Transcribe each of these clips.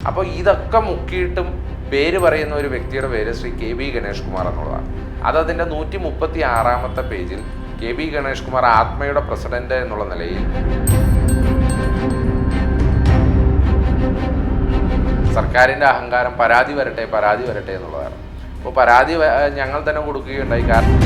അപ്പോൾ ഇതൊക്കെ മുക്കിയിട്ടും പേര് പറയുന്ന ഒരു വ്യക്തിയുടെ പേര് ശ്രീ കെ ബി ഗണേഷ് കുമാർ എന്നുള്ളതാണ്. അത് അതിന്റെ നൂറ്റി മുപ്പത്തി ആറാമത്തെ പേജിൽ കെ ബി ഗണേഷ് കുമാർ ആത്മയുടെ പ്രസിഡന്റ് എന്നുള്ള നിലയിൽ സർക്കാരിന്റെ അഹങ്കാരം പരാതി വരട്ടെ പരാതി വരട്ടെ എന്നുള്ളതാണ്. അപ്പോൾ പരാതി ഞങ്ങൾ തന്നെ കൊടുക്കുകയുണ്ടായി. കാരണം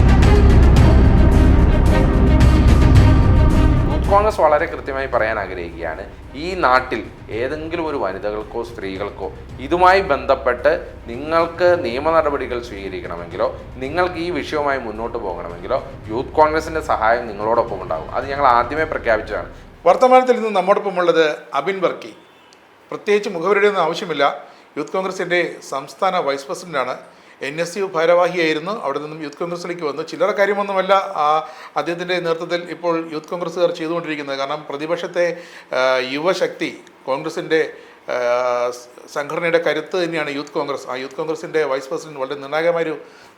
കോൺഗ്രസ് വളരെ കൃത്യമായി പറയാൻ ആഗ്രഹിക്കുകയാണ്. ഈ നാട്ടിൽ ഏതെങ്കിലും ഒരു വനിതകൾക്കോ സ്ത്രീകൾക്കോ ഇതുമായി ബന്ധപ്പെട്ട് നിങ്ങൾക്ക് നിയമ നടപടികൾ സ്വീകരിക്കണമെങ്കിലോ നിങ്ങൾക്ക് ഈ വിഷയവുമായി മുന്നോട്ട് പോകണമെങ്കിലോ യൂത്ത് കോൺഗ്രസിന്റെ സഹായം നിങ്ങളോടൊപ്പം ഉണ്ടാകും അത് ഞങ്ങൾ ആദ്യമേ പ്രഖ്യാപിച്ചതാണ്. വർത്തമാനത്തിൽ നിന്ന് നമ്മോടൊപ്പമുള്ളത് അബിൻ വർക്കി. പ്രത്യേകിച്ച് മുഖവരുടെ ഒന്നും ആവശ്യമില്ല. യൂത്ത് കോൺഗ്രസിന്റെ സംസ്ഥാന വൈസ് പ്രസിഡന്റാണ് എൻ എസ് യു ഭാരവാഹിയായിരുന്നു. അവിടെ നിന്നും യൂത്ത് കോൺഗ്രസിലേക്ക് വന്നു. ചില്ലറ കാര്യമൊന്നുമല്ല അദ്ദേഹത്തിന്റെ നേതൃത്വത്തിൽ ഇപ്പോൾ യൂത്ത് കോൺഗ്രസ്സുകാർ ചെയ്തുകൊണ്ടിരിക്കുന്നത്. കാരണം പ്രതിപക്ഷത്തെ യുവശക്തി കോൺഗ്രസിന്റെ സംഘടനയുടെ കരുത്ത് തന്നെയാണ് യൂത്ത് കോൺഗ്രസ്. ആ യൂത്ത് കോൺഗ്രസിന്റെ വൈസ് പ്രസിഡന്റ് വളരെ നിർണായകമായൊരു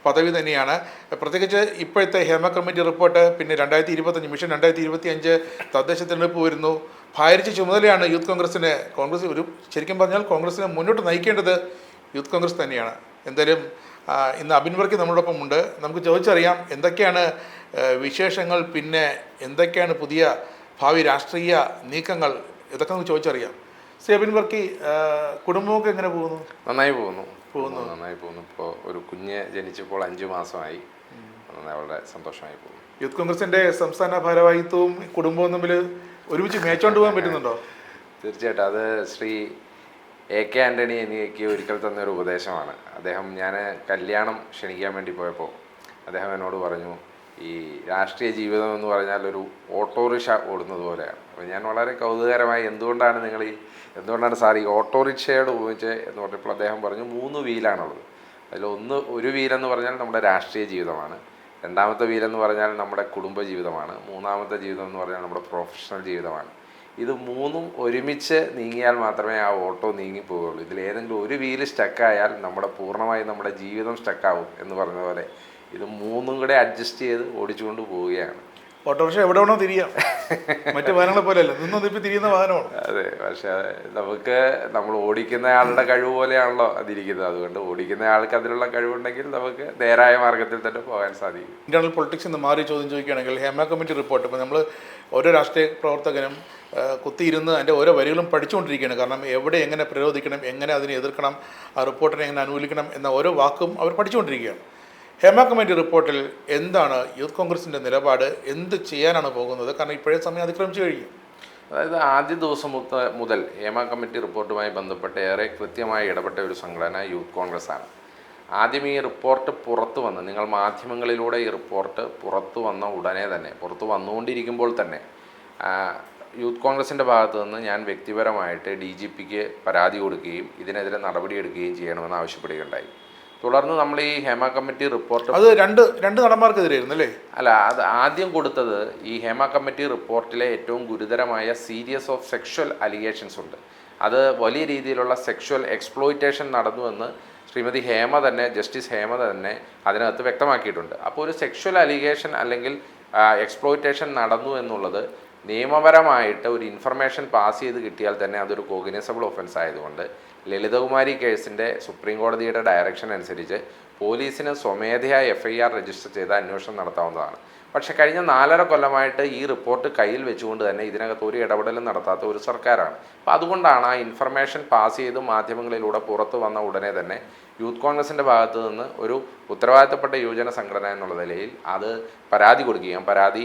പദവി തന്നെയാണ്. പ്രത്യേകിച്ച് ഇപ്പോഴത്തെ ഹേമ കമ്മിറ്റി റിപ്പോർട്ട് പിന്നെ രണ്ടായിരത്തി ഇരുപത്തഞ്ച് മിഷൻ രണ്ടായിരത്തി ഇരുപത്തി അഞ്ച് തദ്ദേശ തിരഞ്ഞെടുപ്പ് വരുന്നു. ഭാരിച്ച ചുമതലയാണ് യൂത്ത് കോൺഗ്രസിന് കോൺഗ്രസ് ഒരു ശരിക്കും പറഞ്ഞാൽ കോൺഗ്രസിനെ മുന്നോട്ട് നയിക്കേണ്ടത് യൂത്ത് കോൺഗ്രസ് തന്നെയാണ്. എന്തായാലും ഇന്ന് അബിൻ വർക്കി നമ്മളോടൊപ്പം ഉണ്ട്. നമുക്ക് ചോദിച്ചറിയാം എന്തൊക്കെയാണ് വിശേഷങ്ങൾ പിന്നെ എന്തൊക്കെയാണ് പുതിയ ഭാവി രാഷ്ട്രീയ നീക്കങ്ങൾ? ഇതൊക്കെ നമുക്ക് ചോദിച്ചറിയാം. സി അബിൻ വർക്കി ആ, കുടുംബമൊക്കെ എങ്ങനെ പോകുന്നു? നന്നായി പോകുന്നു. പോകുന്നു. നന്നായി പോകുന്നു. ഇപ്പോൾ ഒരു കുഞ്ഞ് ജനിച്ചപ്പോൾ അഞ്ച് മാസമായി. വളരെ സന്തോഷമായി പോകുന്നു. യൂത്ത് കോൺഗ്രസിന്റെ സംസ്ഥാന ഭാരവാഹിത്വവും കുടുംബവും തമ്മിൽ ഒരുമിച്ച് മേച്ചോണ്ട് പോകാൻ പറ്റുന്നുണ്ടോ? തീർച്ചയായിട്ടും. അത് ശ്രീ എ കെ ആന്റണി എനിക്ക് ഒരിക്കൽ തന്ന ഒരു ഉപദേശമാണ്. അദ്ദേഹം ഞാൻ കല്യാണം ക്ഷണിക്കാൻ വേണ്ടി പോയപ്പോൾ അദ്ദേഹം എന്നോട് പറഞ്ഞു ഈ രാഷ്ട്രീയ ജീവിതം എന്ന് പറഞ്ഞാൽ ഒരു ഓട്ടോറിക്ഷ ഓടുന്നത് പോലെയാണ്. അപ്പോൾ ഞാൻ വളരെ കൗതുകരമായി എന്തുകൊണ്ടാണ് നിങ്ങൾ ഈ എന്തുകൊണ്ടാണ് സാർ ഈ ഓട്ടോറിക്ഷയോട് ഉപയോഗിച്ച് എന്ന് പറഞ്ഞപ്പോൾ അദ്ദേഹം പറഞ്ഞു മൂന്ന് വീലാണുള്ളത്. അതിൽ ഒന്ന് ഒരു വീലെന്ന് പറഞ്ഞാൽ നമ്മുടെ രാഷ്ട്രീയ ജീവിതമാണ്. രണ്ടാമത്തെ വീലെന്ന് പറഞ്ഞാൽ നമ്മുടെ കുടുംബ ജീവിതമാണ്. മൂന്നാമത്തെ ജീവിതം എന്ന് പറഞ്ഞാൽ നമ്മുടെ പ്രൊഫഷണൽ ജീവിതമാണ്. ഇത് മൂന്നും ഒരുമിച്ച് നീങ്ങിയാൽ മാത്രമേ ആ ഓട്ടോ നീങ്ങി പോവുകയുള്ളൂ. ഇതിൽ ഏതെങ്കിലും ഒരു വീൽ സ്റ്റക്കായാൽ നമ്മുടെ പൂർണമായും നമ്മുടെ ജീവിതം സ്റ്റക്കാവും എന്ന് പറഞ്ഞ പോലെ ഇത് മൂന്നും കൂടെ അഡ്ജസ്റ്റ് ചെയ്ത് ഓടിച്ചുകൊണ്ട് പോവുകയാണ്. ഓട്ടോറിക്ഷ എവിടെ വേണോ തിരിയാം. മറ്റു വാഹനങ്ങളെ പോലെയല്ല നിന്ന് നിപ്പി തിരിയുന്ന വാഹനമാണ്. അതെ പക്ഷെ നമുക്ക് നമ്മൾ ഓടിക്കുന്ന ആളുടെ കഴിവ് പോലെയാണല്ലോ അതിരിക്കുന്നത്. അതുകൊണ്ട് ഓടിക്കുന്ന ആൾക്ക് അതിലുള്ള കഴിവുണ്ടെങ്കിൽ നമുക്ക് നേരായ മാർഗത്തിൽ തന്നെ പോകാൻ സാധിക്കും. ഇന്റർണൽ പൊളിറ്റിക്സ് എന്ന് മാറി ചോദ്യം ചോദിക്കുകയാണെങ്കിൽ ഹേമ കമ്മിറ്റി റിപ്പോർട്ട് ഇപ്പോൾ നമ്മൾ ഓരോ രാഷ്ട്രീയ പ്രവർത്തകനും കുത്തിയിരുന്ന് അതിന്റെ ഓരോ വരികളും പഠിച്ചുകൊണ്ടിരിക്കുകയാണ്. കാരണം എവിടെ എങ്ങനെ പ്രതിരോധിക്കണം എങ്ങനെ അതിനെ എതിർക്കണം ആ റിപ്പോർട്ടിനെ എങ്ങനെ അനുകൂലിക്കണം എന്ന ഓരോ വാക്കും അവർ പഠിച്ചുകൊണ്ടിരിക്കുകയാണ്. ഹേമ കമ്മിറ്റി റിപ്പോർട്ടിൽ എന്താണ് യൂത്ത് കോൺഗ്രസിന്റെ നിലപാട്? എന്ത് ചെയ്യാനാണ് പോകുന്നത്? കാരണം ഇപ്പോഴേ സമയം അതിക്രമിച്ചു കഴിഞ്ഞു. അതായത് ആദ്യ ദിവസം മുതൽ മുതൽ ഹേമ കമ്മിറ്റി റിപ്പോർട്ടുമായി ബന്ധപ്പെട്ട് ഏറെ കൃത്യമായി ഇടപെട്ട ഒരു സംഘടന യൂത്ത് കോൺഗ്രസ് ആണ് ആദ്യം ഈ റിപ്പോർട്ട് പുറത്തു വന്ന് നിങ്ങൾ മാധ്യമങ്ങളിലൂടെ ഈ റിപ്പോർട്ട് പുറത്തു വന്ന ഉടനെ തന്നെ പുറത്തു വന്നുകൊണ്ടിരിക്കുമ്പോൾ തന്നെ യൂത്ത് കോൺഗ്രസിന്റെ ഭാഗത്തു നിന്ന് ഞാൻ വ്യക്തിപരമായിട്ട് ഡി ജി പിക്ക് പരാതി കൊടുക്കുകയും ഇതിനെതിരെ നടപടിയെടുക്കുകയും ചെയ്യണമെന്ന് ആവശ്യപ്പെടുകയുണ്ടായി. തുടർന്ന് നമ്മൾ ഈ ഹേമ കമ്മിറ്റി റിപ്പോർട്ട് അത് രണ്ട് രണ്ട് നടന്മാർക്കെതിരായിരുന്നു അല്ലേ? അല്ല അത് ആദ്യം കൊടുത്തത് ഈ ഹേമ കമ്മിറ്റി റിപ്പോർട്ടിലെ ഏറ്റവും ഗുരുതരമായ സീരിയസ് ഓഫ് സെക്ഷൽ അലിഗേഷൻസ് ഉണ്ട്. അത് വലിയ രീതിയിലുള്ള സെക്ഷൽ എക്സ്പ്ലോയിറ്റേഷൻ നടന്നുവെന്ന് ശ്രീമതി ഹേമ തന്നെ ജസ്റ്റിസ് ഹേമ തന്നെ അതിനകത്ത് വ്യക്തമാക്കിയിട്ടുണ്ട്. അപ്പോൾ ഒരു സെക്ഷൽ അലിഗേഷൻ അല്ലെങ്കിൽ എക്സ്പ്ലോയിറ്റേഷൻ നടന്നു എന്നുള്ളത് നിയമപരമായിട്ട് ഒരു ഇൻഫർമേഷൻ പാസ് ചെയ്ത് കിട്ടിയാൽ തന്നെ അതൊരു കോഗ്നിസബിൾ ഒഫൻസ് ആയതുകൊണ്ട് ലളിതകുമാരി കേസിന്റെ സുപ്രീം കോടതിയുടെ ഡയറക്ഷൻ അനുസരിച്ച് പോലീസിന് സ്വമേധയാ എഫ് ഐ ആർ രജിസ്റ്റർ ചെയ്ത് അന്വേഷണം നടത്താവുന്നതാണ്. പക്ഷേ കഴിഞ്ഞ നാലര കൊല്ലമായിട്ട് ഈ റിപ്പോർട്ട് കയ്യിൽ വെച്ചുകൊണ്ട് തന്നെ ഇതിനകത്ത് ഒരു ഇടപെടലും നടത്താത്ത ഒരു സർക്കാരാണ്. അപ്പോൾ അതുകൊണ്ടാണ് ആ ഇൻഫർമേഷൻ പാസ് ചെയ്ത് മാധ്യമങ്ങളിലൂടെ പുറത്തു വന്ന ഉടനെ തന്നെ യൂത്ത് കോൺഗ്രസിന്റെ ഭാഗത്തു നിന്ന് ഒരു ഉത്തരവാദിത്തപ്പെട്ട യുവജന സംഘടന എന്നുള്ള നിലയിൽ അത് പരാതി കൊടുക്കുകയും പരാതി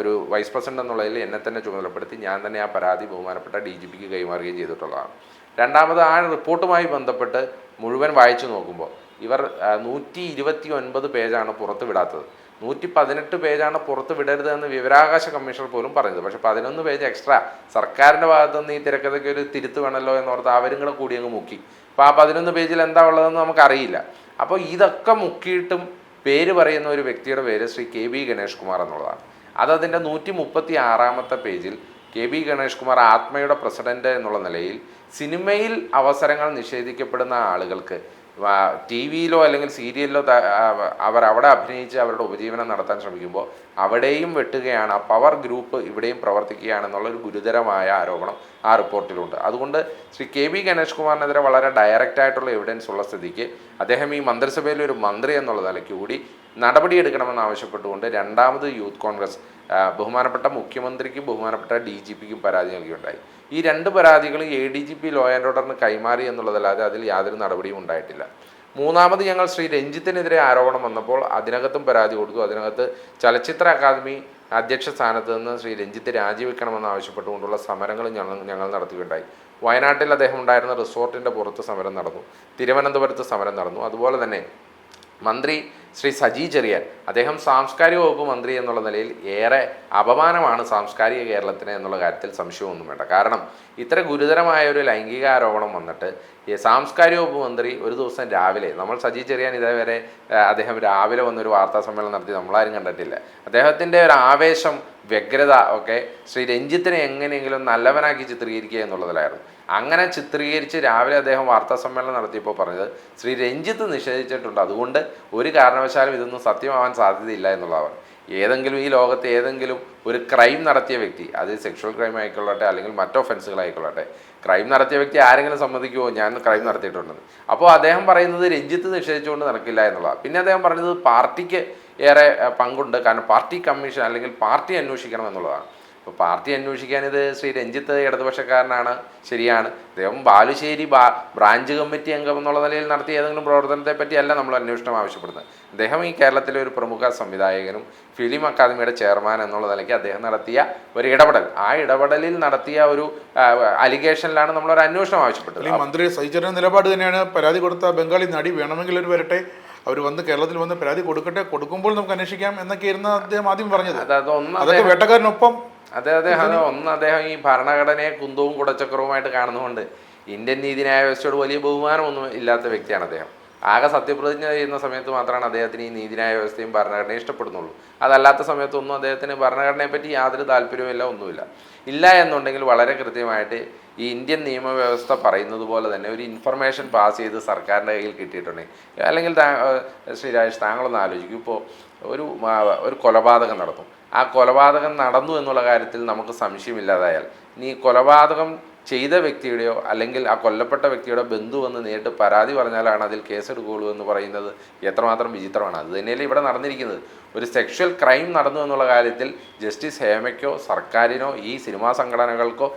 ഒരു വൈസ് പ്രസിഡന്റ് എന്നുള്ളതിൽ എന്നെ തന്നെ ചുമതലപ്പെടുത്തി ഞാൻ തന്നെ ആ പരാതി ബഹുമാനപ്പെട്ട ഡി ജി പിക്ക് കൈമാറുകയും ചെയ്തിട്ടുള്ളതാണ്. രണ്ടാമത് ആ റിപ്പോർട്ടുമായി ബന്ധപ്പെട്ട് മുഴുവൻ വായിച്ചു നോക്കുമ്പോൾ ഇവർ നൂറ്റി ഇരുപത്തി ഒൻപത് പേജാണ് പുറത്ത് വിടാത്തത്. നൂറ്റി പതിനെട്ട് പേജാണ് പുറത്ത് വിടരുത് എന്ന് വിവരാവകാശ കമ്മീഷണർ പോലും പറഞ്ഞത്. പക്ഷെ പതിനൊന്ന് പേജ് എക്സ്ട്രാ. സർക്കാരിന്റെ ഭാഗത്തു നിന്ന് ഈ തിരക്കഥയ്ക്ക് ഒരു തിരുത്ത് വേണമല്ലോ എന്നോർത്ത് അവരും കൂടെ കൂടി അങ്ങ് മുക്കി. അപ്പോൾ ആ പതിനൊന്ന് പേജിൽ എന്താ ഉള്ളതെന്ന് നമുക്കറിയില്ല. അപ്പോൾ ഇതൊക്കെ മുക്കിയിട്ടും പേര് പറയുന്ന ഒരു വ്യക്തിയുടെ പേര് ശ്രീ കെ ബി ഗണേഷ് കുമാർ എന്നുള്ളതാണ്. അത് അതിന്റെ നൂറ്റി മുപ്പത്തി ആറാമത്തെ പേജിൽ കെ ബി ഗണേഷ് കുമാർ ആത്മയുടെ പ്രസിഡന്റ് എന്നുള്ള നിലയിൽ സിനിമയിൽ അവസരങ്ങൾ നിഷേധിക്കപ്പെടുന്ന ആളുകൾക്ക് ടി വിയിലോ അല്ലെങ്കിൽ സീരിയലിലോ അവർ അവിടെ അഭിനയിച്ച് അവരുടെ ഉപജീവനം നടത്താൻ ശ്രമിക്കുമ്പോൾ അവിടെയും വെട്ടുകയാണ് ആ പവർ ഗ്രൂപ്പ് ഇവിടെയും പ്രവർത്തിക്കുകയാണെന്നുള്ളൊരു ഗുരുതരമായ ആരോപണം ആ റിപ്പോർട്ടിലുണ്ട്. അതുകൊണ്ട് ശ്രീ കെ വി ഗണേഷ് കുമാറിനെതിരെ വളരെ ഡയറക്റ്റായിട്ടുള്ള എവിഡൻസ് ഉള്ള സ്ഥിതിക്ക് അദ്ദേഹം ഈ മന്ത്രിസഭയിലെ ഒരു മന്ത്രി എന്നുള്ള നിലയ്ക്ക് കൂടി നടപടിയെടുക്കണമെന്ന് ആവശ്യപ്പെട്ടുകൊണ്ട് രണ്ടാമത് യൂത്ത് കോൺഗ്രസ് ബഹുമാനപ്പെട്ട മുഖ്യമന്ത്രിക്കും ബഹുമാനപ്പെട്ട ഡി ജി പിക്കും പരാതി നൽകിയുണ്ടായി. ഈ രണ്ട് പരാതികളും A D G P law and ഓർഡറിന് കൈമാറി എന്നുള്ളതല്ലാതെ അതിൽ യാതൊരു നടപടിയും ഉണ്ടായിട്ടില്ല. മൂന്നാമത് ഞങ്ങൾ ശ്രീ രഞ്ജിത്തിനെതിരെ ആരോപണം വന്നപ്പോൾ അതിനകത്തും പരാതി കൊടുത്തു. അതിനകത്ത് ചലച്ചിത്ര അക്കാദമി അധ്യക്ഷ സ്ഥാനത്ത് നിന്ന് ശ്രീ രഞ്ജിത്ത് രാജിവെക്കണമെന്ന് ആവശ്യപ്പെട്ടുകൊണ്ടുള്ള സമരങ്ങൾ ഞങ്ങൾ ഞങ്ങൾ നടത്തുകയുണ്ടായി വയനാട്ടിൽ അദ്ദേഹം ഉണ്ടായിരുന്ന റിസോർട്ടിന്റെ പുറത്ത് സമരം നടന്നു. തിരുവനന്തപുരത്ത് സമരം നടന്നു. അതുപോലെ തന്നെ മന്ത്രി ശ്രീ സജി ചെറിയാൻ. അദ്ദേഹം സാംസ്കാരിക വകുപ്പ് മന്ത്രി എന്നുള്ള നിലയിൽ ഏറെ അപമാനമാണ് സാംസ്കാരിക കേരളത്തിന് എന്നുള്ള കാര്യത്തിൽ സംശയമൊന്നും വേണ്ട. കാരണം ഇത്ര ഗുരുതരമായ ഒരു ലൈംഗിക ആരോപണം വന്നിട്ട് സാംസ്കാരിക വകുപ്പ് മന്ത്രി ഒരു ദിവസം രാവിലെ നമ്മൾ സജി ചെറിയാൻ ഇതേവരെ അദ്ദേഹം രാവിലെ വന്നൊരു വാർത്താ സമ്മേളനം നടത്തി നമ്മളാരും കണ്ടിട്ടില്ല. അദ്ദേഹത്തിന്റെ ഒരു ആവേശം വ്യഗ്രത ഒക്കെ ശ്രീ രഞ്ജിത്തിനെ എങ്ങനെയെങ്കിലും നല്ലവനാക്കി ചിത്രീകരിക്കുക എന്നുള്ളതിലായിരുന്നു. അങ്ങനെ ചിത്രീകരിച്ച് രാവിലെ അദ്ദേഹം വാർത്താ സമ്മേളനം നടത്തിയപ്പോൾ പറഞ്ഞത് ശ്രീ രഞ്ജിത്ത് നിഷേധിച്ചിട്ടുണ്ട്. അതുകൊണ്ട് ഒരു കാരണവശാലും ഇതൊന്നും സത്യമാവാൻ സാധ്യതയില്ല എന്നുള്ളതാണ്. ഏതെങ്കിലും ഈ ലോകത്ത് ഏതെങ്കിലും ഒരു ക്രൈം നടത്തിയ വ്യക്തി അത് സെക്ഷൽ ക്രൈം ആയിക്കൊള്ളട്ടെ അല്ലെങ്കിൽ മറ്റ് ഒഫൻസുകളായിക്കൊള്ളട്ടെ ക്രൈം നടത്തിയ വ്യക്തി ആരെങ്കിലും സമ്മതിക്കുമോ ഞാൻ ക്രൈം നടത്തിയിട്ടുണ്ട് അപ്പോൾ അദ്ദേഹം പറയുന്നത് രഞ്ജിത്ത് നിഷേധിച്ചുകൊണ്ട് നടക്കില്ല എന്നുള്ളതാണ്. പിന്നെ അദ്ദേഹം പറഞ്ഞത് പാർട്ടിക്ക് ഏറെ പങ്കുണ്ട്. കാരണം പാർട്ടി കമ്മീഷൻ അല്ലെങ്കിൽ പാർട്ടി അന്വേഷിക്കണം എന്നുള്ളതാണ്. ഇപ്പോൾ പാർട്ടി അന്വേഷിക്കാൻ ഇത് ശ്രീ രഞ്ജിത്ത് ഇടതുപക്ഷക്കാരനാണ് ശരിയാണ്. അദ്ദേഹം ബാലുശ്ശേരി ബാ ബ്രാഞ്ച് കമ്മിറ്റി അംഗം എന്നുള്ള നിലയിൽ നടത്തിയ ഏതെങ്കിലും പ്രവർത്തനത്തെ പറ്റിയല്ല നമ്മൾ അന്വേഷണം ആവശ്യപ്പെടുന്നത്. അദ്ദേഹം ഈ കേരളത്തിലെ ഒരു പ്രമുഖ സംവിധായകനും ഫിലിം അക്കാദമിയുടെ ചെയർമാൻ എന്നുള്ള നിലയ്ക്ക് അദ്ദേഹം നടത്തിയ ഒരു ഇടപെടൽ. ആ ഇടപെടലിൽ നടത്തിയ ഒരു അലിഗേഷനിലാണ് നമ്മളൊരു അന്വേഷണം ആവശ്യപ്പെട്ടത്. മന്ത്രി സഹിച്ചറിഞ്ഞ നിലപാട് തന്നെയാണ്. പരാതി കൊടുത്ത ബംഗാളി നടി വേണമെങ്കിൽ ഒരു വരട്ടെ. അവർ വന്ന് കേരളത്തിൽ വന്ന് പരാതി കൊടുക്കട്ടെ. കൊടുക്കുമ്പോൾ നമുക്ക് അന്വേഷിക്കാം എന്നൊക്കെയായിരുന്നു അദ്ദേഹം ആദ്യം പറഞ്ഞത്. അതൊക്കെ വേട്ടക്കാരനൊപ്പം അതെ അത് ഒന്ന് അദ്ദേഹം ഈ ഭരണഘടനയെ കുന്തവും കുടച്ചക്രവുമായിട്ട് കാണുന്നതുകൊണ്ട് ഇന്ത്യൻ നീതിന്യായ വ്യവസ്ഥയോട് വലിയ ബഹുമാനമൊന്നും ഇല്ലാത്ത വ്യക്തിയാണ് അദ്ദേഹം. ആകെ സത്യപ്രതിജ്ഞ ചെയ്യുന്ന സമയത്ത് മാത്രമാണ് അദ്ദേഹത്തിന് ഈ നീതിന്യായ വ്യവസ്ഥയും ഭരണഘടനയും ഇഷ്ടപ്പെടുന്നുള്ളൂ. അതല്ലാത്ത സമയത്തൊന്നും അദ്ദേഹത്തിന് ഭരണഘടനയെ പറ്റി യാതൊരു താല്പര്യവുമില്ല ഒന്നുമില്ല. ഇല്ല എന്നുണ്ടെങ്കിൽ വളരെ കൃത്യമായിട്ട് ഈ ഇന്ത്യൻ നിയമവ്യവസ്ഥ പറയുന്നത് പോലെ തന്നെ ഒരു ഇൻഫർമേഷൻ പാസ് ചെയ്ത് സർക്കാരിന്റെ കയ്യിൽ കിട്ടിയിട്ടുണ്ടെങ്കിൽ അല്ലെങ്കിൽ താ- ഏഹ് ശ്രീ രാജേഷ് താങ്കളൊന്ന് ആലോചിക്കും. ഇപ്പോൾ ഒരു ഒരു കൊലപാതകം നടന്നു ആ കൊലപാതകം നടന്നു എന്നുള്ള കാര്യത്തിൽ നമുക്ക് സംശയമില്ലാതായാൽ. ഇനി കൊലപാതകം ചെയ്ത വ്യക്തിയുടെയോ അല്ലെങ്കിൽ ആ കൊല്ലപ്പെട്ട വ്യക്തിയുടെ ബന്ധു വന്ന് നേരിട്ട് പരാതി പറഞ്ഞാലാണ് അതിൽ കേസെടുക്കുകയുള്ളൂ എന്ന് പറയുന്നത് എത്രമാത്രം വിചിത്രമാണ്. അത് തന്നെയല്ലേ ഇവിടെ നടന്നിരിക്കുന്നത്. ഒരു സെക്ഷൽ ക്രൈം നടന്നു എന്നുള്ള കാര്യത്തിൽ ജസ്റ്റിസ് ഹേമയ്ക്കോ സർക്കാരിനോ ഈ സിനിമാ സംഘടനകൾക്കോ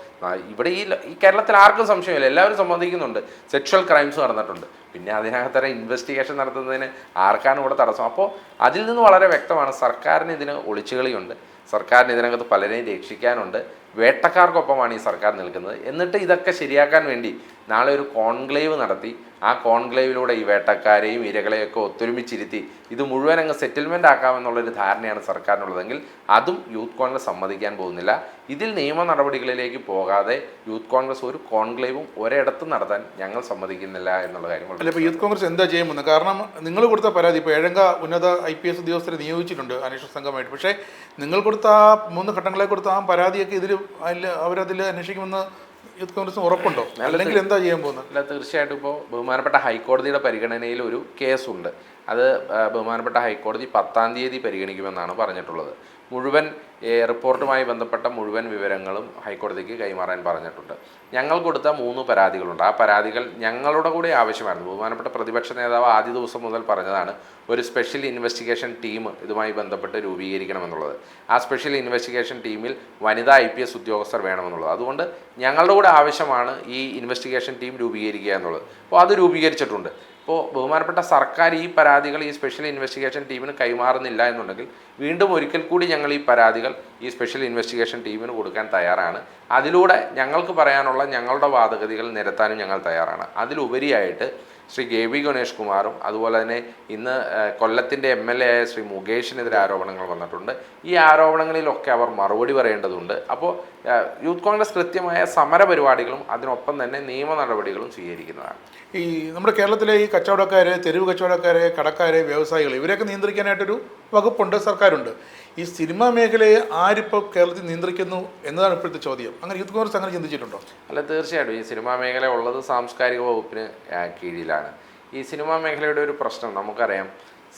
ഇവിടെ ഈ ഈ കേരളത്തിൽ ആർക്കും സംശയമില്ല. എല്ലാവരും സംബന്ധിക്കുന്നുണ്ട്. സെക്ഷൽ ക്രൈംസ് നടന്നിട്ടുണ്ട്. പിന്നെ അതിനകത്തൊരു ഇൻവെസ്റ്റിഗേഷൻ നടത്തുന്നതിന് ആർക്കാണ് ഇവിടെ തടസ്സം? അപ്പോൾ അതിൽ നിന്ന് വളരെ വ്യക്തമാണ്. സർക്കാരിന് ഇതിന് ഒളിച്ചുകളിയുണ്ട്. സർക്കാരിന് ഇതിനകത്ത് പലരെയും രക്ഷിക്കാനുണ്ട്. വേട്ടക്കാർക്കൊപ്പമാണ് ഈ സർക്കാർ നിൽക്കുന്നത്. എന്നിട്ട് ഇതൊക്കെ ശരിയാക്കാൻ വേണ്ടി നാളെ ഒരു കോൺക്ലേവ് നടത്തി. ആ കോൺക്ലേവിലൂടെ ഈ വേട്ടക്കാരെയും ഇരകളെയൊക്കെ ഒത്തൊരുമിച്ചിരുത്തി ഇത് മുഴുവൻ അങ്ങ് സെറ്റിൽമെന്റ് ആക്കാമെന്നുള്ളൊരു ധാരണയാണ് സർക്കാരിനുള്ളതെങ്കിൽ അതും യൂത്ത് കോൺഗ്രസ് സമ്മതിക്കാൻ പോകുന്നില്ല. ഇതിൽ നിയമ നടപടികളിലേക്ക് പോകാതെ യൂത്ത് കോൺഗ്രസ് ഒരു കോൺക്ലേവും ഒരിടത്തും നടത്താൻ ഞങ്ങൾ സമ്മതിക്കുന്നില്ല എന്നുള്ള കാര്യം അല്ല ഇപ്പോൾ യൂത്ത് കോൺഗ്രസ് എന്താ ചെയ്യുമെന്ന്? കാരണം നിങ്ങൾ കൊടുത്ത പരാതി ഇപ്പോൾ ഏഴംഗ ഉന്നത ഐ പി എസ് ഉദ്യോഗസ്ഥരെ നിയോഗിച്ചിട്ടുണ്ട് അന്വേഷണ സംഘമായിട്ട്. പക്ഷേ നിങ്ങൾ കൊടുത്ത ആ മൂന്ന് ഘട്ടങ്ങളെ കൊടുത്ത ആ പരാതിയൊക്കെ ഇതിൽ അതിൽ അവരതിൽ അന്വേഷിക്കുമെന്ന് യൂത്ത് കോൺഗ്രസിന് ഉറപ്പുണ്ടോ? അല്ലെങ്കിൽ എന്താ ചെയ്യാൻ പോകുന്നത്? അല്ല തീർച്ചയായിട്ടും ഇപ്പോൾ ബഹുമാനപ്പെട്ട ഹൈക്കോടതിയുടെ പരിഗണനയിൽ ഒരു കേസുണ്ട്. അത് ബഹുമാനപ്പെട്ട ഹൈക്കോടതി പത്താം തീയതി പരിഗണിക്കുമെന്നാണ് പറഞ്ഞിട്ടുള്ളത്. മുഴുവൻ റിപ്പോർട്ടുമായി ബന്ധപ്പെട്ട മുഴുവൻ വിവരങ്ങളും ഹൈക്കോടതിക്ക് കൈമാറാൻ പറഞ്ഞിട്ടുണ്ട്. ഞങ്ങൾ കൊടുത്ത മൂന്ന് പരാതികളുണ്ട്. ആ പരാതികൾ ഞങ്ങളുടെ കൂടെ ആവശ്യമായിരുന്നു. ബഹുമാനപ്പെട്ട പ്രതിപക്ഷ നേതാവ് ആദ്യ ദിവസം മുതൽ പറഞ്ഞതാണ് ഒരു സ്പെഷ്യൽ ഇൻവെസ്റ്റിഗേഷൻ ടീം ഇതുമായി ബന്ധപ്പെട്ട് രൂപീകരിക്കണമെന്നുള്ളത്. ആ സ്പെഷ്യൽ ഇൻവെസ്റ്റിഗേഷൻ ടീമിൽ വനിതാ ഐ പി എസ് ഉദ്യോഗസ്ഥർ വേണമെന്നുള്ളത്. അതുകൊണ്ട് ഞങ്ങളുടെ കൂടെ ആവശ്യമാണ് ഈ ഇൻവെസ്റ്റിഗേഷൻ ടീം രൂപീകരിക്കുക എന്നുള്ളത്. അപ്പോൾ അത് രൂപീകരിച്ചിട്ടുണ്ട്. ഇപ്പോൾ ബഹുമാനപ്പെട്ട സർക്കാർ ഈ പരാതികൾ ഈ സ്പെഷ്യൽ ഇൻവെസ്റ്റിഗേഷൻ ടീമിന് കൈമാറുന്നില്ല എന്നുണ്ടെങ്കിൽ വീണ്ടും ഒരിക്കൽ കൂടി ഞങ്ങൾ ഈ പരാതികൾ ഈ സ്പെഷ്യൽ ഇൻവെസ്റ്റിഗേഷൻ ടീമിന് കൊടുക്കാൻ തയ്യാറാണ്. അതിലൂടെ ഞങ്ങൾക്ക് പറയാനുള്ള ഞങ്ങളുടെ വാദഗതികൾ നിരത്താനും ഞങ്ങൾ തയ്യാറാണ്. അതിലുപരിയായിട്ട് ശ്രീ കെ വി ഗണേഷ് കുമാറും അതുപോലെ തന്നെ ഇന്ന് കൊല്ലത്തിന്റെ എം എൽ എ ആയ ശ്രീ മുകേഷിനെതിരെ ആരോപണങ്ങൾ വന്നിട്ടുണ്ട്. ഈ ആരോപണങ്ങളിലൊക്കെ അവർ മറുപടി പറയേണ്ടതുണ്ട്. അപ്പോൾ യൂത്ത് കോൺഗ്രസ് കൃത്യമായ സമര പരിപാടികളും അതിനൊപ്പം തന്നെ നിയമ നടപടികളും സ്വീകരിക്കുന്നതാണ്. ഈ നമ്മുടെ കേരളത്തിലെ ഈ കച്ചവടക്കാർ തെരുവ് കച്ചവടക്കാരെ കടക്കാരെ വ്യവസായികൾ ഇവരെയൊക്കെ നിയന്ത്രിക്കാനായിട്ടൊരു വകുപ്പുണ്ട് സർക്കാരുണ്ട്. ഈ സിനിമാ മേഖലയെ ആരിപ്പോൾ കേരളത്തിൽ നിയന്ത്രിക്കുന്നു എന്നതാണ് ഇപ്പോഴത്തെ ചോദ്യം. അങ്ങനെ യൂത്ത് കോൺഗ്രസ് അങ്ങനെ ചിന്തിച്ചിട്ടുണ്ടോ? അല്ല തീർച്ചയായിട്ടും. ഈ സിനിമാ മേഖല ഉള്ളത് സാംസ്കാരിക വകുപ്പിന് കീഴിലാണ്. ഈ സിനിമാ മേഖലയുടെ ഒരു പ്രശ്നം നമുക്കറിയാം.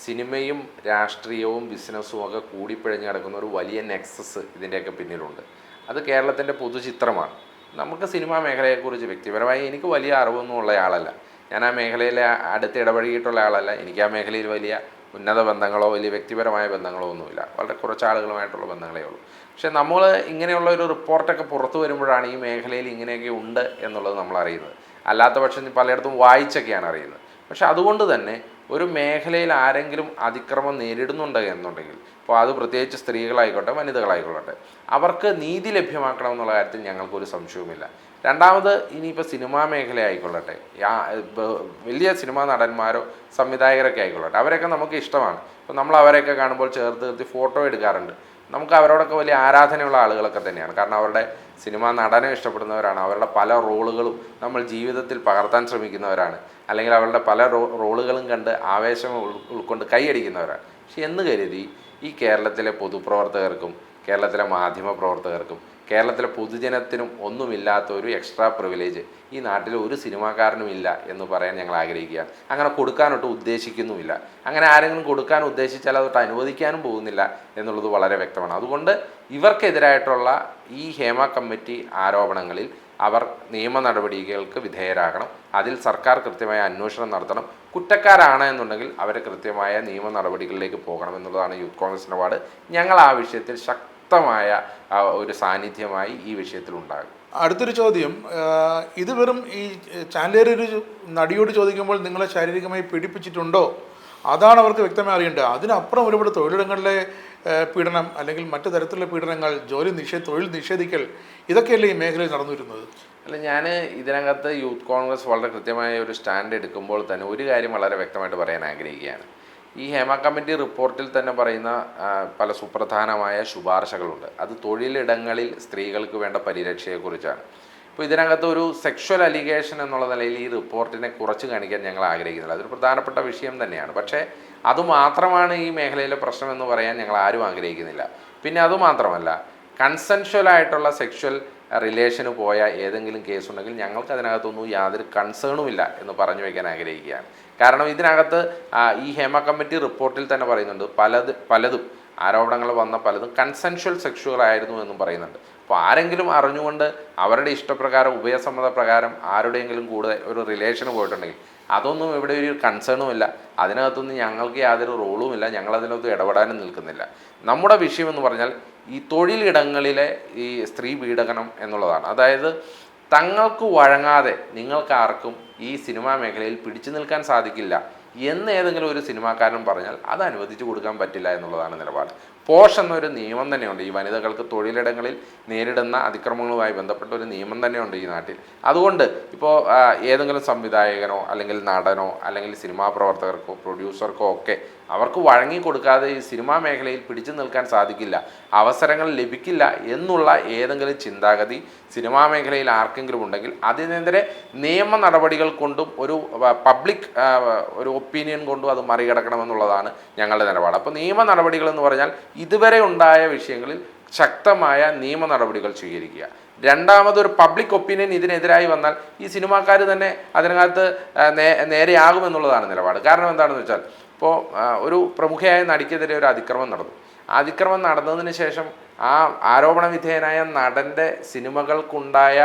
സിനിമയും രാഷ്ട്രീയവും ബിസിനസ്സും ഒക്കെ കൂടിപ്പിഴഞ്ഞ് കിടക്കുന്ന ഒരു വലിയ നെക്സസ് ഇതിന്റെയൊക്കെ പിന്നിലുണ്ട്. അത് കേരളത്തിന്റെ പൊതുചിത്രമാണ്. നമുക്ക് സിനിമാ മേഖലയെക്കുറിച്ച് വ്യക്തിപരമായി എനിക്ക് വലിയ അറിവൊന്നും ഉള്ള ആളല്ല. ഞാൻ ആ മേഖലയിലെ അടുത്ത് ഇടപഴകിയിട്ടുള്ള ആളല്ല. എനിക്ക് ആ മേഖലയിൽ വലിയ ഉന്നത ബന്ധങ്ങളോ വലിയ വ്യക്തിപരമായ ബന്ധങ്ങളോ ഒന്നുമില്ല. വളരെ കുറച്ച് ആളുകളുമായിട്ടുള്ള ബന്ധങ്ങളേ ഉള്ളൂ. പക്ഷേ നമ്മൾ ഇങ്ങനെയുള്ള ഒരു റിപ്പോർട്ടൊക്കെ പുറത്തു വരുമ്പോഴാണ് ഈ മേഖലയിൽ ഇങ്ങനെയൊക്കെ ഉണ്ട് എന്നുള്ളത് നമ്മൾ അറിയുന്നത്. അല്ലാത്ത പക്ഷം പലയിടത്തും വായിച്ചൊക്കെയാണ് അറിയുന്നത്. പക്ഷെ അതുകൊണ്ട് തന്നെ ഒരു മേഖലയിൽ ആരെങ്കിലും അതിക്രമം നേരിടുന്നുണ്ട് എന്നുണ്ടെങ്കിൽ അപ്പോൾ അത് പ്രത്യേകിച്ച് സ്ത്രീകളായിക്കോട്ടെ വനിതകളായിക്കോട്ടെ അവർക്ക് നീതി ലഭ്യമാക്കണം എന്നുള്ള കാര്യത്തിൽ ഞങ്ങൾക്കൊരു സംശയവുമില്ല. രണ്ടാമത് ഇനിയിപ്പോൾ സിനിമാ മേഖല ആയിക്കൊള്ളട്ടെ. വലിയ സിനിമാ നടന്മാരോ സംവിധായകരൊക്കെ ആയിക്കൊള്ളട്ടെ. അവരൊക്കെ നമുക്ക് ഇഷ്ടമാണ്. ഇപ്പോൾ നമ്മൾ അവരെയൊക്കെ കാണുമ്പോൾ ചേർത്ത് നിർത്തി ഫോട്ടോ എടുക്കാറുണ്ട്. നമുക്ക് അവരോടൊക്കെ വലിയ ആരാധനയുള്ള ആളുകളൊക്കെ തന്നെയാണ്. കാരണം അവരുടെ സിനിമാ നടനം ഇഷ്ടപ്പെടുന്നവരാണ്. അവരുടെ പല റോളുകളും നമ്മൾ ജീവിതത്തിൽ പകർത്താൻ ശ്രമിക്കുന്നവരാണ്. അല്ലെങ്കിൽ അവരുടെ പല റോളുകളും കണ്ട് ആവേശം ഉൾ- ഉൾക്കൊണ്ട് കൈയടിക്കുന്നവരാണ്. പക്ഷെ എന്ന് കരുതി ഈ കേരളത്തിലെ പൊതുപ്രവർത്തകർക്കും കേരളത്തിലെ മാധ്യമ പ്രവർത്തകർക്കും കേരളത്തിലെ പൊതുജനത്തിനും ഒന്നുമില്ലാത്ത ഒരു എക്സ്ട്രാ പ്രിവിലേജ് ഈ നാട്ടിൽ ഒരു സിനിമാക്കാരനും ഇല്ല എന്ന് പറയാൻ ഞങ്ങൾ ആഗ്രഹിക്കുകയാണ്. അങ്ങനെ കൊടുക്കാനൊട്ട് ഉദ്ദേശിക്കുന്നുമില്ല. അങ്ങനെ ആരെങ്കിലും കൊടുക്കാൻ ഉദ്ദേശിച്ചാൽ അതൊട്ട് അനുവദിക്കാനും പോകുന്നില്ല എന്നുള്ളത് വളരെ വ്യക്തമാണ്. അതുകൊണ്ട് ഇവർക്കെതിരായിട്ടുള്ള ഈ ഹേമ കമ്മിറ്റി ആരോപണങ്ങളിൽ അവർ നിയമ നടപടികൾക്ക് വിധേയരാകണം. അതിൽ സർക്കാർ കൃത്യമായ അന്വേഷണം നടത്തണം. കുറ്റക്കാരാണ് എന്നുണ്ടെങ്കിൽ അവരെ കൃത്യമായ നിയമ നടപടികളിലേക്ക് പോകണം എന്നുള്ളതാണ് യൂത്ത് കോൺഗ്രസ് നിലപാട് ഞങ്ങൾ ആ വിഷയത്തിൽ ശക്തമായ ഒരു സാന്നിധ്യമായി ഈ വിഷയത്തിൽ ഉണ്ടാകും അടുത്തൊരു ചോദ്യം ഇത് വെറും ഈ ചാൻഡേർ ഒരു നടിയോട് ചോദിക്കുമ്പോൾ നിങ്ങളെ ശാരീരികമായി പീഡിപ്പിച്ചിട്ടുണ്ടോ? അതാണ് അവർക്ക് വ്യക്തമായി അറിയേണ്ടത്. അതിനപ്പുറം ഒരുപാട് തൊഴിലിടങ്ങളിലെ പീഡനം അല്ലെങ്കിൽ മറ്റു തരത്തിലുള്ള പീഡനങ്ങൾ ജോലി നിഷേധ തൊഴിൽ നിഷേധിക്കൽ ഇതൊക്കെയല്ലേ ഈ മേഖലയിൽ നടന്നു വരുന്നത് അല്ല ഞാൻ ഇതിനകത്ത് യൂത്ത് കോൺഗ്രസ് വളരെ കൃത്യമായ ഒരു സ്റ്റാൻഡ് എടുക്കുമ്പോൾ തന്നെ ഒരു കാര്യം വളരെ വ്യക്തമായിട്ട് പറയാൻ ആഗ്രഹിക്കുകയാണ്. ഈ ഹേമ കമ്മിറ്റി റിപ്പോർട്ടിൽ തന്നെ പറയുന്ന പല സുപ്രധാനമായ ശുപാർശകളുണ്ട്. അത് തൊഴിലിടങ്ങളിൽ സ്ത്രീകൾക്ക് വേണ്ട പരിരക്ഷയെക്കുറിച്ചാണ്. ഇപ്പോൾ ഇതിനകത്ത് ഒരു സെക്ഷൽ അലിഗേഷൻ എന്നുള്ള നിലയിൽ ഈ റിപ്പോർട്ടിനെ കുറച്ച് കാണിക്കാൻ ഞങ്ങൾ ആഗ്രഹിക്കുന്നില്ല. അതൊരു പ്രധാനപ്പെട്ട വിഷയം തന്നെയാണ്. പക്ഷേ അതുമാത്രമാണ് ഈ മേഖലയിലെ പ്രശ്നമെന്ന് പറയാൻ ഞങ്ങൾ ആരും ആഗ്രഹിക്കുന്നില്ല. പിന്നെ അതുമാത്രമല്ല കൺസെൻഷ്വൽ ആയിട്ടുള്ള സെക്ഷൽ റിലേഷന് പോയ ഏതെങ്കിലും കേസ് ഉണ്ടെങ്കിൽ ഞങ്ങൾക്ക് അതിനകത്തൊന്നും യാതൊരു കൺസേണുമില്ല എന്ന് പറഞ്ഞു വയ്ക്കാൻ ആഗ്രഹിക്കുകയാണ്. കാരണം ഇതിനകത്ത് ഈ ഹേമ കമ്മിറ്റി റിപ്പോർട്ടിൽ തന്നെ പറയുന്നുണ്ട് പലത് പലതും ആരോപണങ്ങൾ വന്ന പലതും കൺസെൻഷ്വൽ സെക്ഷുവൽ ആയിരുന്നു എന്നും പറയുന്നുണ്ട്. അപ്പോൾ ആരെങ്കിലും അറിഞ്ഞുകൊണ്ട് അവരുടെ ഇഷ്ടപ്രകാരം ഉഭയസമ്മത പ്രകാരം ആരുടെയെങ്കിലും കൂടെ ഒരു റിലേഷന് പോയിട്ടുണ്ടെങ്കിൽ അതൊന്നും ഇവിടെ ഒരു കൺസേണും ഇല്ല. അതിനകത്തൊന്നും ഞങ്ങൾക്ക് യാതൊരു റോളും ഇല്ല. ഞങ്ങൾ അതിനകത്ത് ഇടപെടാനും നിൽക്കുന്നില്ല. നമ്മുടെ വിഷയം എന്ന് പറഞ്ഞാൽ ഈ തൊഴിലിടങ്ങളിലെ ഈ സ്ത്രീ പീഡനം എന്നുള്ളതാണ്. അതായത് തങ്ങൾക്ക് വഴങ്ങാതെ നിങ്ങൾക്ക് ആർക്കും ഈ സിനിമാ മേഖലയിൽ പിടിച്ചു നിൽക്കാൻ സാധിക്കില്ല എന്ന് ഏതെങ്കിലും ഒരു സിനിമാക്കാരൻ പറഞ്ഞാൽ അത് അനുവദിച്ചു കൊടുക്കാൻ പറ്റില്ല എന്നുള്ളതാണ് നിലപാട്. പോഷ് എന്നൊരു നിയമം തന്നെയുണ്ട്. ഈ വനിതകൾക്ക് തൊഴിലിടങ്ങളിൽ നേരിടുന്ന അതിക്രമങ്ങളുമായി ബന്ധപ്പെട്ട ഒരു നിയമം തന്നെയുണ്ട് ഈ നാട്ടിൽ. അതുകൊണ്ട് ഇപ്പോൾ ഏതെങ്കിലും സംവിധായകനോ അല്ലെങ്കിൽ നടനോ അല്ലെങ്കിൽ സിനിമാ പ്രവർത്തകർക്കോ പ്രൊഡ്യൂസർക്കോ ഒക്കെ അവർക്ക് വഴങ്ങി കൊടുക്കാതെ ഈ സിനിമാ മേഖലയിൽ പിടിച്ചു നിൽക്കാൻ സാധിക്കില്ല അവസരങ്ങൾ ലഭിക്കില്ല എന്നുള്ള ഏതെങ്കിലും ചിന്താഗതി സിനിമാ മേഖലയിൽ ആർക്കെങ്കിലും ഉണ്ടെങ്കിൽ അതിനെതിരെ നിയമ നടപടികൾ കൊണ്ടും ഒരു പബ്ലിക് ഒരു ഒപ്പീനിയൻ കൊണ്ടും അത് മറികടക്കണമെന്നുള്ളതാണ് ഞങ്ങളുടെ നിലപാട്. അപ്പോൾ നിയമ നടപടികൾ എന്ന് പറഞ്ഞാൽ ഇതുവരെ ഉണ്ടായ വിഷയങ്ങളിൽ ശക്തമായ നിയമ നടപടികൾ സ്വീകരിക്കുക. രണ്ടാമതൊരു പബ്ലിക് ഒപ്പീനിയൻ ഇതിനെതിരായി വന്നാൽ ഈ സിനിമാക്കാർ തന്നെ അതിനകത്ത് നേരെയാകുമെന്നുള്ളതാണ് നിലപാട്. കാരണം എന്താണെന്ന് വെച്ചാൽ ഇപ്പോൾ ഒരു പ്രമുഖയായ നടിക്കെതിരെ ഒരു അതിക്രമം നടന്നു. അതിക്രമം നടന്നതിന് ശേഷം ആ ആരോപണ വിധേയനായ നടന്റെ സിനിമകൾക്കുണ്ടായ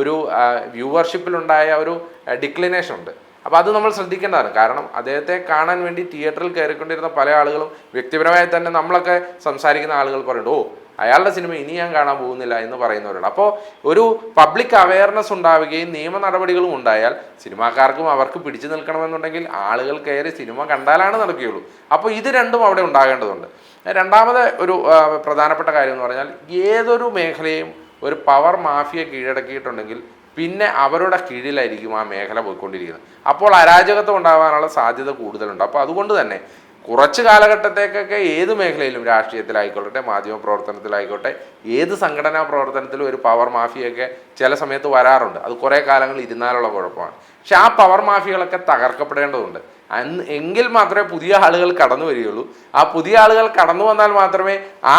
ഒരു വ്യൂവർഷിപ്പിലുണ്ടായ ഒരു ഡിക്ലിനേഷൻ ഉണ്ട്. അപ്പോൾ അത് നമ്മൾ ശ്രദ്ധിക്കേണ്ടതാണ്. കാരണം അദ്ദേഹത്തെ കാണാൻ വേണ്ടി തിയേറ്ററിൽ കയറിക്കൊണ്ടിരുന്ന പല ആളുകളും വ്യക്തിപരമായി തന്നെ നമ്മളൊക്കെ സംസാരിക്കുന്ന ആളുകൾ പറയുന്നുണ്ട് ഓ അയാളുടെ സിനിമ ഇനി ഞാൻ കാണാൻ പോകുന്നില്ല എന്ന് പറയുന്നവരുണ്ട്. അപ്പോൾ ഒരു പബ്ലിക് അവയർനെസ് ഉണ്ടാവുകയും നിയമ നടപടികളും ഉണ്ടായാൽ സിനിമാക്കാർക്കും അവർക്ക് പിടിച്ചു നിൽക്കണമെന്നുണ്ടെങ്കിൽ ആളുകൾ കയറി സിനിമ കണ്ടാലാണ് നടക്കുകയുള്ളൂ. അപ്പോൾ ഇത് രണ്ടും അവിടെ ഉണ്ടാകേണ്ടതുണ്ട്. രണ്ടാമത് ഒരു പ്രധാനപ്പെട്ട കാര്യം എന്ന് പറഞ്ഞാൽ ഏതൊരു മേഖലയും ഒരു പവർ മാഫിയ കീഴടക്കിയിട്ടുണ്ടെങ്കിൽ പിന്നെ അവരുടെ കീഴിലായിരിക്കും ആ മേഖല പോയിക്കൊണ്ടിരിക്കുന്നത്. അപ്പോൾ അരാജകത്വം ഉണ്ടാകാനുള്ള സാധ്യത കൂടുതലുണ്ട്. അപ്പോൾ അതുകൊണ്ട് തന്നെ കുറച്ച് കാലഘട്ടത്തേക്കൊക്കെ ഏത് മേഖലയിലും രാഷ്ട്രീയത്തിലായിക്കോട്ടെ മാധ്യമ പ്രവർത്തനത്തിലായിക്കോട്ടെ ഏത് സംഘടനാ പ്രവർത്തനത്തിലും ഒരു പവർ മാഫിയൊക്കെ ചില സമയത്ത് വരാറുണ്ട്. അത് കുറേ കാലങ്ങൾ ഇരുന്നാലുള്ള കുഴപ്പമാണ്. പക്ഷെ ആ പവർ മാഫികളൊക്കെ തകർക്കപ്പെടേണ്ടതുണ്ട്. അന്ന് എങ്കിൽ മാത്രമേ പുതിയ ആളുകൾ കടന്നു വരികയുള്ളൂ. ആ പുതിയ ആളുകൾ കടന്നു വന്നാൽ മാത്രമേ ആ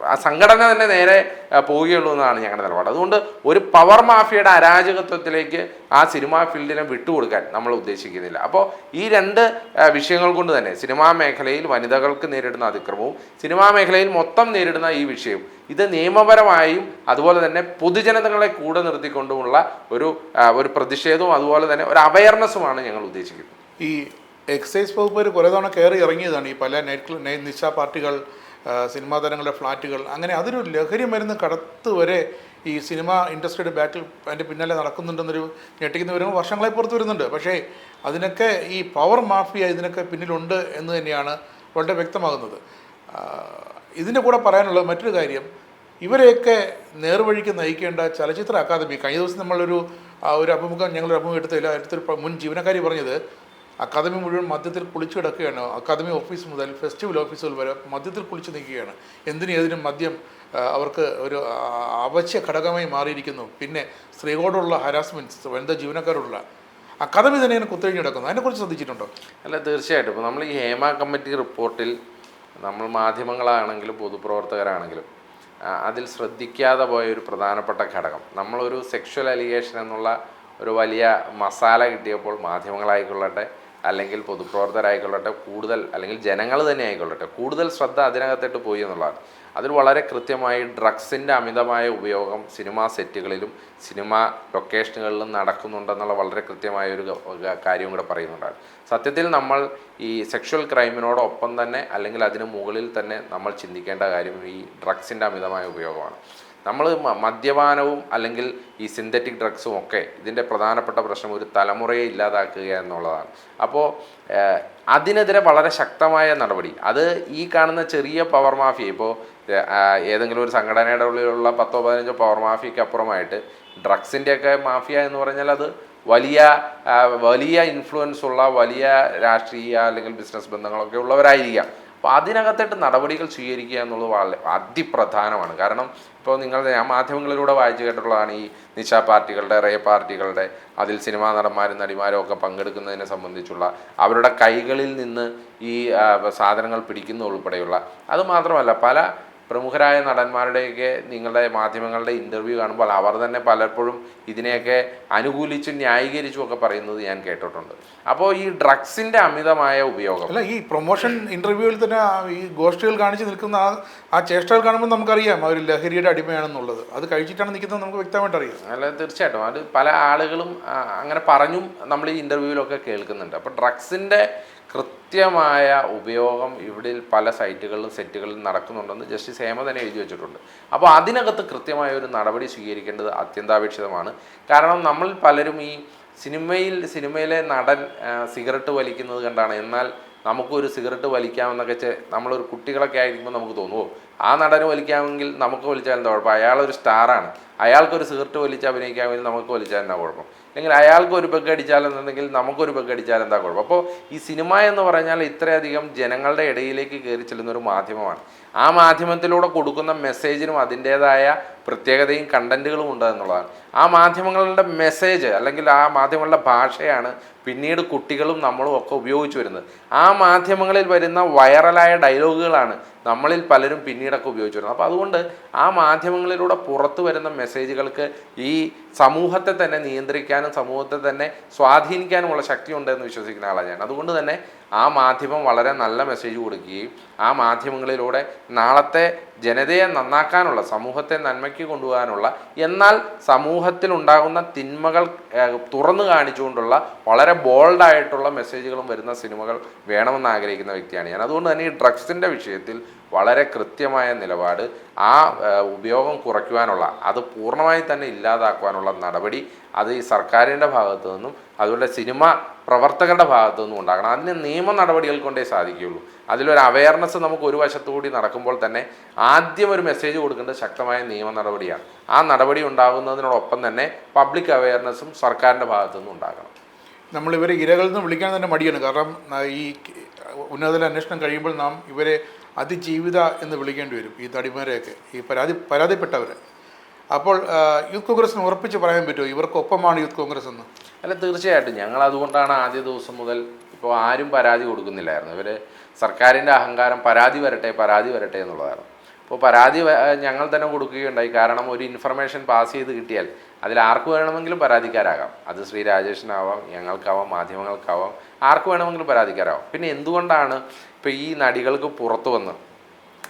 ആ, സംഘടന തന്നെ നേരെ പോവുകയുള്ളൂ എന്നാണ് ഞങ്ങളുടെ നിലപാട്. അതുകൊണ്ട് ഒരു പവർ മാഫിയയുടെ അരാജകത്വത്തിലേക്ക് ആ സിനിമാ ഫീൽഡിനെ വിട്ടുകൊടുക്കാൻ നമ്മൾ ഉദ്ദേശിക്കുന്നില്ല. അപ്പോൾ ഈ രണ്ട് വിഷയങ്ങൾ കൊണ്ട് തന്നെ സിനിമാ മേഖലയിൽ വനിതകൾക്ക് നേരിടുന്ന അതിക്രമവും സിനിമാ മേഖലയിൽ മൊത്തം നേരിടുന്ന ഈ വിഷയവും ഇത് നിയമപരമായും അതുപോലെ തന്നെ പൊതുജനതകളെ കൂടെ നിർത്തിക്കൊണ്ടുമുള്ള ഒരു ഒരു പ്രതിഷേധവും അതുപോലെ തന്നെ ഒരു അവയർനെസ്സുമാണ് ഞങ്ങൾ ഉദ്ദേശിക്കുന്നത്. ഈ എക്സൈസ് വകുപ്പ് കുറേ തവണ കയറി ഇറങ്ങിയതാണ്. ഈ പല നൈറ്റ് നിശാ പാർട്ടികൾ സിനിമാ താരങ്ങളുടെ ഫ്ലാറ്റുകൾ. അങ്ങനെ അതൊരു ലഹരി മരുന്ന് കടത്ത് വരെ ഈ സിനിമ ഇൻഡസ്ട്രിയുടെ ബാറ്റിൽ അതിന്റെ പിന്നാലെ നടക്കുന്നുണ്ടെന്നൊരു ഞെട്ടിക്കുന്ന വിവരങ്ങൾ വർഷങ്ങളായി പുറത്തു വരുന്നുണ്ട്. പക്ഷേ അതിനൊക്കെ ഈ പവർ മാഫിയ ഇതിനൊക്കെ പിന്നിലുണ്ട് എന്ന് തന്നെയാണ് വളരെ വ്യക്തമാകുന്നത്. ഇതിന്റെ കൂടെ പറയാനുള്ള മറ്റൊരു കാര്യം. ഇവരെയൊക്കെ നേർവഴിക്ക് നയിക്കേണ്ട ചലച്ചിത്ര അക്കാദമി കഴിഞ്ഞ ദിവസം നമ്മളൊരു ഒരു അഭിമുഖം ഞങ്ങളൊരു അഭിമുഖം എടുത്തില്ല. അടുത്തൊരു മുൻ ജീവനക്കാരി പറഞ്ഞത് അക്കാദമി മുഴുവൻ മദ്യത്തിൽ കുളിച്ചു കിടക്കുകയാണ്. അക്കാദമി ഓഫീസ് മുതൽ ഫെസ്റ്റിവൽ ഓഫീസുകൾ വരെ മദ്യത്തിൽ കുളിച്ചു നിൽക്കുകയാണ്. എന്തിനും ഏതിനും മദ്യം അവർക്ക് ഒരു അവശ്യ ഘടകമായി മാറിയിരിക്കുന്നു. പിന്നെ സ്ത്രീകളോടുള്ള ഹരാസ്മെന്റ്സ് വനിതാ ജീവനക്കാരോടുള്ള. അക്കാദമി തന്നെ ഇങ്ങനെ കുത്തഴിഞ്ഞ് കിടക്കുന്നു അതിനെക്കുറിച്ച് ശ്രദ്ധിച്ചിട്ടുണ്ടോ? അല്ല തീർച്ചയായിട്ടും. ഇപ്പോൾ നമ്മൾ ഈ ഹേമ കമ്മിറ്റി റിപ്പോർട്ടിൽ നമ്മൾ മാധ്യമങ്ങളാണെങ്കിലും പൊതുപ്രവർത്തകരാണെങ്കിലും അതിൽ ശ്രദ്ധിക്കാതെ പോയ ഒരു പ്രധാനപ്പെട്ട ഘടകം. നമ്മളൊരു സെക്ഷൽ അലിഗേഷൻ എന്നുള്ള ഒരു വലിയ മസാല കിട്ടിയപ്പോൾ മാധ്യമങ്ങളായിക്കൊള്ളട്ടെ അല്ലെങ്കിൽ പൊതുപ്രവർത്തകരായിക്കൊള്ളട്ടെ കൂടുതൽ അല്ലെങ്കിൽ ജനങ്ങൾ തന്നെ ആയിക്കൊള്ളട്ടെ കൂടുതൽ ശ്രദ്ധ അതിനകത്തേട്ട് പോയി എന്നുള്ളതാണ്. അതിൽ വളരെ കൃത്യമായി ഡ്രഗ്സിന്റെ അമിതമായ ഉപയോഗം സിനിമാ സെറ്റുകളിലും സിനിമാ ലൊക്കേഷനുകളിലും നടക്കുന്നുണ്ടെന്നുള്ള വളരെ കൃത്യമായ ഒരു കാര്യം കൂടെ പറയുന്നുണ്ടാണ്. സത്യത്തിൽ നമ്മൾ ഈ സെക്ഷൽ ക്രൈമിനോടൊപ്പം തന്നെ അല്ലെങ്കിൽ അതിന് മുകളിൽ തന്നെ നമ്മൾ ചിന്തിക്കേണ്ട കാര്യം ഈ ഡ്രഗ്സിന്റെ അമിതമായ ഉപയോഗമാണ്. നമ്മൾ മദ്യപാനവും അല്ലെങ്കിൽ ഈ സിന്തറ്റിക് ഡ്രഗ്സും ഒക്കെ ഇതിന്റെ പ്രധാനപ്പെട്ട പ്രശ്നം ഒരു തലമുറയെ ഇല്ലാതാക്കുക എന്നുള്ളതാണ്. അപ്പോൾ അതിനെതിരെ വളരെ ശക്തമായ നടപടി. അത് ഈ കാണുന്ന ചെറിയ പവർ മാഫിയ ഇപ്പോൾ ഏതെങ്കിലും ഒരു സംഘടനയുടെ ഉള്ളിലുള്ള പത്തോ പതിനഞ്ചോ പവർ മാഫിയക്ക് അപ്പുറമായിട്ട് ഡ്രഗ്സിന്റെയൊക്കെ മാഫിയ എന്ന് പറഞ്ഞാൽ അത് വലിയ വലിയ ഇൻഫ്ലുവൻസ് ഉള്ള വലിയ രാഷ്ട്രീയ അല്ലെങ്കിൽ ബിസിനസ് ബന്ധങ്ങളൊക്കെ ഉള്ളവരായിരിക്കാം. അപ്പോൾ അതിനകത്തിട്ട് നടപടികൾ സ്വീകരിക്കുക എന്നുള്ളത് വളരെ അതിപ്രധാനമാണ്. കാരണം ഇപ്പോൾ നിങ്ങൾ ഞാൻ മാധ്യമങ്ങളിലൂടെ വായിച്ചു കേട്ടിട്ടുള്ളതാണ് ഈ നിശാ പാർട്ടികളുടെ റേ പാർട്ടികളുടെ അതിൽ സിനിമാ നടന്മാരും നടിമാരും ഒക്കെ പങ്കെടുക്കുന്നതിനെ സംബന്ധിച്ചുള്ള അവരുടെ കൈകളിൽ നിന്ന് ഈ സാധനങ്ങൾ പിടിക്കുന്ന ഉൾപ്പെടെയുള്ള. അത് മാത്രമല്ല പല പ്രമുഖരായ നടന്മാരുടെയൊക്കെ നിങ്ങളുടെ മാധ്യമങ്ങളുടെ ഇന്റർവ്യൂ കാണുമ്പോൾ അവർ തന്നെ പലപ്പോഴും ഇതിനെയൊക്കെ അനുകൂലിച്ചും ന്യായീകരിച്ചും ഒക്കെ പറയുന്നത് ഞാൻ കേട്ടിട്ടുണ്ട്. അപ്പോൾ ഈ ഡ്രഗ്സിന്റെ അമിതമായ ഉപയോഗം അല്ല ഈ പ്രൊമോഷൻ ഇന്റർവ്യൂവിൽ തന്നെ ഈ ഗോഷ്ടികൾ കാണിച്ച് നിൽക്കുന്ന ആ ആ ചേഷ്ടകൾ കാണുമ്പോൾ നമുക്കറിയാം അവർ ലഹരിയുടെ അടിമയാണെന്നുള്ളത്. അത് കഴിച്ചിട്ടാണ് നിൽക്കുന്നത് നമുക്ക് വ്യക്തമായിട്ട് അറിയാം. അല്ല തീർച്ചയായിട്ടും. അത് പല ആളുകളും അങ്ങനെ പറഞ്ഞും നമ്മൾ ഈ ഇന്റർവ്യൂവിലൊക്കെ കേൾക്കുന്നുണ്ട്. അപ്പോൾ ഡ്രഗ്സിന്റെ കൃത്യമായ ഉപയോഗം ഇവിടെ പല സൈറ്റുകളിലും സെറ്റുകളിലും നടക്കുന്നുണ്ടെന്ന് ജസ്റ്റിസ് ഹേമ തന്നെ എഴുതി വെച്ചിട്ടുണ്ട്. അപ്പോൾ അതിനകത്ത് കൃത്യമായ ഒരു നടപടി സ്വീകരിക്കേണ്ടത് അത്യന്താപേക്ഷിതമാണ്. കാരണം നമ്മൾ പലരും ഈ സിനിമയിൽ സിനിമയിലെ നടൻ സിഗരറ്റ് വലിക്കുന്നത് കണ്ടാണ്. എന്നാൽ നമുക്കൊരു സിഗരറ്റ് വലിക്കാമെന്നൊക്കെ ചെ നമ്മളൊരു കുട്ടികളൊക്കെ ആയിരിക്കുമ്പോൾ നമുക്ക് തോന്നുമോ ആ നടന് വലിക്കാമെങ്കിൽ നമുക്ക് വലിച്ചാൽ എന്താ കുഴപ്പം? അയാളൊരു സ്റ്റാറാണ്. അയാൾക്കൊരു സിഗരറ്റ് വലിച്ച് അഭിനയിക്കാമെങ്കിൽ നമുക്ക് വലിച്ചാൽ എന്താ കുഴപ്പം? അല്ലെങ്കിൽ അയാൾക്ക് ഒരു ബഗ് അടിച്ചാലെന്നുണ്ടെങ്കിൽ നമുക്കൊരു ബഗ് അടിച്ചാൽ എന്താ കുഴപ്പം? അപ്പോൾ ഈ സിനിമ എന്ന് പറഞ്ഞാൽ ഇത്രയധികം ജനങ്ങളുടെ ഇടയിലേക്ക് കയറി ചെല്ലുന്ന ഒരു മാധ്യമമാണ്. ആ മാധ്യമത്തിലൂടെ കൊടുക്കുന്ന മെസ്സേജിനും അതിന്റേതായ പ്രത്യേകതയും കണ്ടന്റുകളും ഉണ്ട് എന്നുള്ളതാണ്. ആ മാധ്യമങ്ങളുടെ മെസ്സേജ് അല്ലെങ്കിൽ ആ മാധ്യമങ്ങളുടെ ഭാഷയാണ് പിന്നീട് കുട്ടികളും നമ്മളും ഒക്കെ ഉപയോഗിച്ചു വരുന്നത്. ആ മാധ്യമങ്ങളിൽ വരുന്ന വൈറലായ ഡയലോഗുകളാണ് നമ്മളിൽ പലരും പിന്നീടൊക്കെ ഉപയോഗിച്ചു വരുന്നത്. അപ്പോൾ അതുകൊണ്ട് ആ മാധ്യമങ്ങളിലൂടെ പുറത്തു വരുന്ന മെസ്സേജുകൾക്ക് ഈ സമൂഹത്തെ തന്നെ നിയന്ത്രിക്കാനും സമൂഹത്തെ തന്നെ സ്വാധീനിക്കാനുമുള്ള ശക്തി ഉണ്ടെന്ന് വിശ്വസിക്കുന്ന ആളാണ് ഞാൻ. അതുകൊണ്ട് തന്നെ ആ മാധ്യമം വളരെ നല്ല മെസ്സേജ് കൊടുക്കുകയും ആ മാധ്യമങ്ങളിലൂടെ നാളത്തെ ജനതയെ നന്നാക്കാനുള്ള സമൂഹത്തെ നന്മയ്ക്ക് കൊണ്ടുപോകാനുള്ള എന്നാൽ സമൂഹത്തിൽ ഉണ്ടാകുന്ന തിന്മകൾ തുറന്നു കാണിച്ചുകൊണ്ടുള്ള വളരെ ബോൾഡായിട്ടുള്ള മെസ്സേജുകളും വരുന്ന സിനിമകൾ വേണമെന്ന് ആഗ്രഹിക്കുന്ന വ്യക്തിയാണ് ഞാൻ. അതുകൊണ്ട് തന്നെ ഈ ഡ്രഗ്സിന്റെ വിഷയത്തിൽ വളരെ കൃത്യമായ നിലപാട് ആ ഉപയോഗം കുറയ്ക്കുവാനുള്ള അത് പൂർണമായി തന്നെ ഇല്ലാതാക്കുവാനുള്ള നടപടി അത് ഈ സർക്കാരിന്റെ ഭാഗത്തു നിന്നും അതുപോലെ സിനിമ പ്രവർത്തകരുടെ ഭാഗത്തു നിന്നും ഉണ്ടാകണം. അതിന് നിയമ നടപടികൾ കൊണ്ടേ സാധിക്കുകയുള്ളൂ. അതിലൊരു അവയർനെസ് നമുക്ക് ഒരു വശത്തുകൂടി നടക്കുമ്പോൾ തന്നെ ആദ്യം ഒരു മെസ്സേജ് കൊടുക്കേണ്ടത് ശക്തമായ നിയമ നടപടിയാണ്. ആ നടപടി ഉണ്ടാകുന്നതിനോടൊപ്പം തന്നെ പബ്ലിക് അവയർനെസ്സും സർക്കാരിന്റെ ഭാഗത്തു നിന്നും ഉണ്ടാകണം. നമ്മൾ ഇവരെ ഇരകളിൽ നിന്ന് വിളിക്കാൻ തന്നെ മടിയാണ്. കാരണം ഈ ഉന്നതതല അന്വേഷണം കഴിയുമ്പോൾ നാം ഇവരെ അതിജീവിത എന്ന് വിളിക്കേണ്ടി വരും ഈ തടിമാരെയൊക്കെ ഈ പരാതി പരാതിപ്പെട്ടവരെ. അപ്പോൾ യൂത്ത് കോൺഗ്രസിന് ഉറപ്പിച്ച് പറയാൻ പറ്റുമോ? ഇവർക്കൊപ്പമാണ് യൂത്ത് കോൺഗ്രസ് എന്ന്? അല്ല തീർച്ചയായിട്ടും. ഞങ്ങൾ അതുകൊണ്ടാണ് ആദ്യ ദിവസം മുതൽ ഇപ്പോൾ ആരും പരാതി കൊടുക്കുന്നില്ലായിരുന്നു. ഇവർ സർക്കാരിന്റെ അഹങ്കാരം പരാതി വരട്ടെ പരാതി വരട്ടെ എന്നുള്ളതായിരുന്നു. അപ്പോൾ പരാതി ഞങ്ങൾ തന്നെ കൊടുക്കുകയുണ്ടായി. കാരണം ഒരു ഇൻഫർമേഷൻ പാസ് ചെയ്ത് കിട്ടിയാൽ അതിൽ ആർക്ക് വേണമെങ്കിലും പരാതിക്കാരാകാം. അത് ശ്രീ രാജേഷിനാവാം ഞങ്ങൾക്കാവാം മാധ്യമങ്ങൾക്കാവാം ആർക്ക് വേണമെങ്കിലും പരാതിക്കാരാവാം പിന്നെ എന്തുകൊണ്ടാണ് ഇപ്പോൾ ഈ നടികൾക്ക് പുറത്തു വന്ന്